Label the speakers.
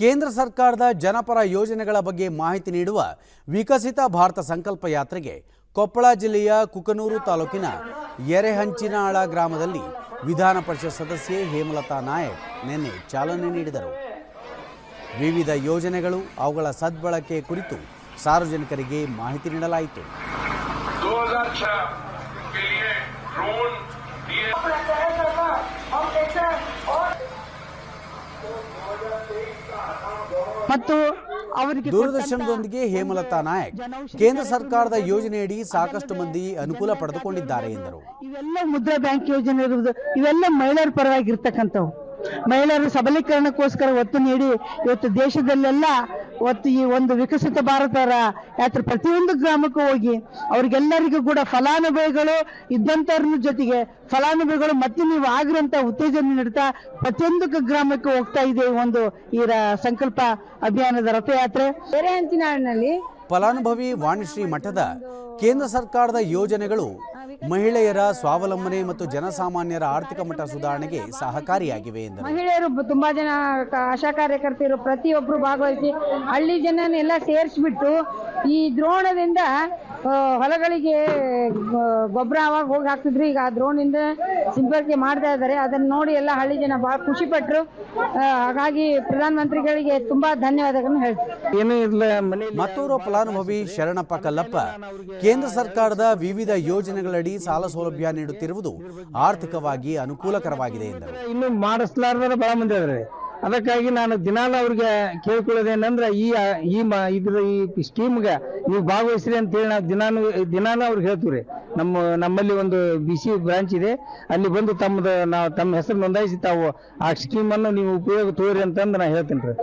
Speaker 1: ಕೇಂದ್ರ ಸರ್ಕಾರದ ಜನಪರ ಯೋಜನೆಗಳ ಬಗ್ಗೆ ಮಾಹಿತಿ ನೀಡುವ ವಿಕಸಿತ ಭಾರತ ಸಂಕಲ್ಪ ಯಾತ್ರೆಗೆ ಕೊಪ್ಪಳ ಜಿಲ್ಲೆಯ ಕುಕನೂರು ತಾಲೂಕಿನ ಎರೆಹಂಚಿನಾಳ ಗ್ರಾಮದಲ್ಲಿ ವಿಧಾನ ಪರಿಷತ್ ಸದಸ್ಯೆ ಹೇಮಲತಾ ನಾಯಕ್ ನಿನ್ನೆ ಚಾಲನೆ ನೀಡಿದರು. ವಿವಿಧ ಯೋಜನೆಗಳು ಅವುಗಳ ಸದ್ಬಳಕೆ ಕುರಿತು ಸಾರ್ವಜನಿಕರಿಗೆ ಮಾಹಿತಿ ನೀಡಲಾಯಿತು.
Speaker 2: ಮತ್ತು ಅವರಿಗೆ
Speaker 1: ದೂರದರ್ಶನದೊಂದಿಗೆ ಹೇಮಲತಾ ನಾಯಕ್ ಕೇಂದ್ರ ಸರ್ಕಾರದ ಯೋಜನೆಯಡಿ ಸಾಕಷ್ಟು ಮಂದಿ ಅನುಕೂಲ ಪಡೆದುಕೊಂಡಿದ್ದಾರೆ ಎಂದರು.
Speaker 2: ಇವೆಲ್ಲ ಮುದ್ರಾ ಬ್ಯಾಂಕ್ ಯೋಜನೆ ಇರುವುದು. ಇವೆಲ್ಲ ಮಹಿಳೆಯರ ಪರವಾಗಿರ್ತಕ್ಕಂಥವು. ಮಹಿಳೆಯರ ಸಬಲೀಕರಣಕ್ಕೋಸ್ಕರ ಒತ್ತು ನೀಡಿ ಇವತ್ತು ದೇಶದಲ್ಲೆಲ್ಲ ಒತ್ತು ಈ ಒಂದು ವಿಕಸಿತ ಭಾರತ ಯಾತ್ರ ಪ್ರತಿಯೊಂದು ಗ್ರಾಮಕ್ಕೂ ಹೋಗಿ ಅವ್ರಿಗೆಲ್ಲರಿಗೂ ಕೂಡ ಫಲಾನುಭವಿಗಳು ಇದ್ದಂಥವ್ರ ಜೊತೆಗೆ ಫಲಾನುಭವಿಗಳು ಮತ್ತೆ ನೀವು ಆಗಿರುವಂತ ಉತ್ತೇಜನ ನೀಡ್ತಾ ಪ್ರತಿಯೊಂದು ಗ್ರಾಮಕ್ಕೆ ಹೋಗ್ತಾ ಇದೆ ಈ ಒಂದು ಈ ರ- ಸಂಕಲ್ಪ ಅಭಿಯಾನದ ರಥಯಾತ್ರೆ.
Speaker 3: ಎರೆಹಂಚಿನಾಡಿನಲ್ಲಿ
Speaker 1: ಫಲಾನುಭವಿ ವಾಣಿಶ್ರೀ ಮಠದ ಕೇಂದ್ರ ಸರ್ಕಾರದ ಯೋಜನೆಗಳು ಮಹಿಳೆಯರ ಸ್ವಾವಲಂಬನೆ ಮತ್ತು ಜನಸಾಮಾನ್ಯರ ಆರ್ಥಿಕ ಮಟ್ಟ ಸುಧಾರಣೆಗೆ ಸಹಕಾರಿಯಾಗಿವೆ ಎಂದರು.
Speaker 3: ಮಹಿಳೆಯರು ತುಂಬಾ ಜನ ಆಶಾ ಕಾರ್ಯಕರ್ತೆಯರು ಪ್ರತಿಯೊಬ್ಬರು ಭಾಗವಹಿಸಿ ಹಳ್ಳಿ ಜನನೆಲ್ಲ ಸೇರಿಸ್ಬಿಟ್ಟು ಈ ದ್ರೋಣದಿಂದ ಹೊಲಗಳಿಗೆ ಗೊಬ್ಬರ ಅವಾಗ ಹೋಗಿ ಹಾಕ್ತಿದ್ರು. ಈಗ ಆ ದ್ರೋಣಿಂದ ಸಿಂಪಡಿಕೆ ಮಾಡ್ತಾ ಇದ್ದಾರೆ. ಅದನ್ನ ನೋಡಿ ಎಲ್ಲ ಹಳ್ಳಿ ಜನ ಬಹಳ ಖುಷಿ ಪಟ್ಟರು ಹಾಗಾಗಿ ಪ್ರಧಾನಮಂತ್ರಿಗಳಿಗೆ ತುಂಬಾ ಧನ್ಯವಾದಗಳನ್ನು ಹೇಳ್ತೀನಿ.
Speaker 1: ಮತ್ತೂರು ಫಲಾನುಭವಿ ಶರಣಪ್ಪ ಕಲ್ಲಪ್ಪ ಕೇಂದ್ರ ಸರ್ಕಾರದ ವಿವಿಧ ಯೋಜನೆಗಳಡಿ ಸಾಲ ಸೌಲಭ್ಯ ನೀಡುತ್ತಿರುವುದು ಆರ್ಥಿಕವಾಗಿ ಅನುಕೂಲಕರವಾಗಿದೆ ಎಂದರು.
Speaker 4: ಇನ್ನು ಮಾಡಿಸ್ಲಾರ್ದಾರ ಬಹಳ ಮಂದಿ ಅದ್ರಿ ಅದಕ್ಕಾಗಿ ನಾನು ದಿನಾಲ ಅವ್ರಿಗೆ ಕೇಳ್ಕೊಳ್ಳೋದೇನಂದ್ರೆ ಈ ಈ ಇದ್ರ ಈ ಸ್ಕೀಮ್ಗೆ ನೀವು ಭಾಗವಹಿಸ್ರಿ ಅಂತ ಹೇಳಿ ನಾವು ದಿನಾನು ದಿನಾನು ಅವ್ರಿಗೆ ಹೇಳ್ತೀವಿ ನಮ್ಮ, ನಮ್ಮಲ್ಲಿ ಒಂದು ಬಿ ಸಿ ಬ್ರಾಂಚ್ ಇದೆ. ಅಲ್ಲಿ ಬಂದು ತಮ್ಮದು, ನಾವು ತಮ್ಮ ಹೆಸರು ನೋಂದಾಯಿಸಿ ತಾವು ಆ ಸ್ಕೀಮನ್ನು ನೀವು ಉಪಯೋಗ ತೋರಿ ಅಂತಂದು ನಾನು ಹೇಳ್ತೀನಿ ರೀ